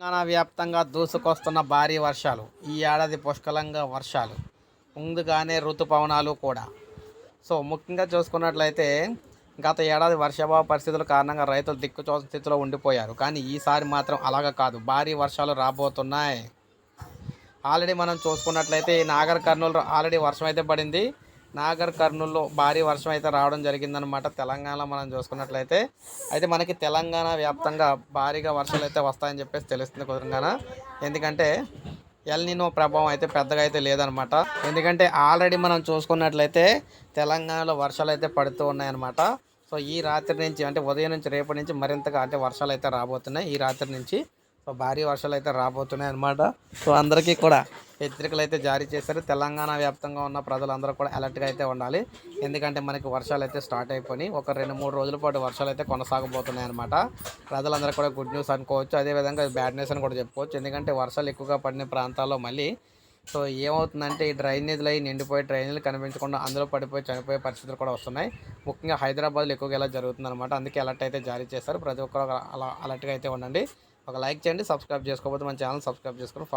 తెలంగాణ వ్యాప్తంగా దూసుకొస్తున్న భారీ వర్షాలు ఈ ఏడాది పుష్కలంగా వర్షాలు ముందుగానే ఋతుపవనాలు కూడా. సో ముఖ్యంగా చూసుకున్నట్లయితే గత ఏడాది వర్షాభావ పరిస్థితుల కారణంగా రైతులు దిక్కుచో స్థితిలో ఉండిపోయారు. కానీ ఈసారి మాత్రం అలాగ కాదు. భారీ వర్షాలు రాబోతున్నాయి. ఆల్రెడీ మనం చూసుకున్నట్లయితే ఈ నాగర్ కర్నూలు ఆల్రెడీ వర్షం అయితే పడింది. నాగర్ కర్నూలులో భారీ వర్షం అయితే రావడం జరిగిందనమాట తెలంగాణలో మనం చూసుకున్నట్లయితే. అయితే మనకి తెలంగాణ వ్యాప్తంగా భారీగా వర్షాలు అయితే వస్తాయని చెప్పేసి తెలుస్తుంది కుదరంగాన ఎందుకంటే ఎల్నినో ప్రభావం అయితే పెద్దగా అయితే లేదనమాట ఎందుకంటే ఆల్రెడీ మనం చూసుకున్నట్లయితే తెలంగాణలో వర్షాలు అయితే పడుతూ ఉన్నాయన్నమాట. సో ఈ రాత్రి నుంచి అంటే ఉదయం నుంచి రేపటి నుంచి మరింతగా అంటే వర్షాలు అయితే రాబోతున్నాయి. ఈ రాత్రి నుంచి సో భారీ వర్షాలు అయితే రాబోతున్నాయి అనమాట సో అందరికీ కూడా హెచ్చరికలు అయితే జారీ చేశారు. తెలంగాణ వ్యాప్తంగా ఉన్న ప్రజలందరూ కూడా అలర్ట్గా అయితే ఉండాలి. ఎందుకంటే మనకి వర్షాలు అయితే స్టార్ట్ అయిపోయి ఒక రెండు మూడు రోజుల పాటు వర్షాలు అయితే కొనసాగబోతున్నాయి అనమాట ప్రజలందరూ కూడా గుడ్ న్యూస్ అనుకోవచ్చు. అదేవిధంగా బ్యాడ్ న్యూస్ అని కూడా చెప్పుకోవచ్చు. ఎందుకంటే వర్షాలు ఎక్కువగా పడిన ప్రాంతాల్లో మళ్ళీ సో ఏమవుతుందంటే ఈ డ్రైనేజీలు అవి నిండిపోయి డ్రైనేజ్లు కనిపించకుండా అందులో పడిపోయి చనిపోయే పరిస్థితులు కూడా వస్తున్నాయి. ముఖ్యంగా హైదరాబాద్లో ఎక్కువగా ఇలా జరుగుతుంది అనమాట అందుకే అలర్ట్ అయితే జారీ చేస్తారు ప్రతి ఒక్కరు అలా అలర్ట్గా అయితే ఉండండి. ఒక లైక్ చేయండి. సబ్స్క్రైబ్ చేసుకోకపోతే మన ఛానల్ సబ్స్క్రైబ్ చేసుకొని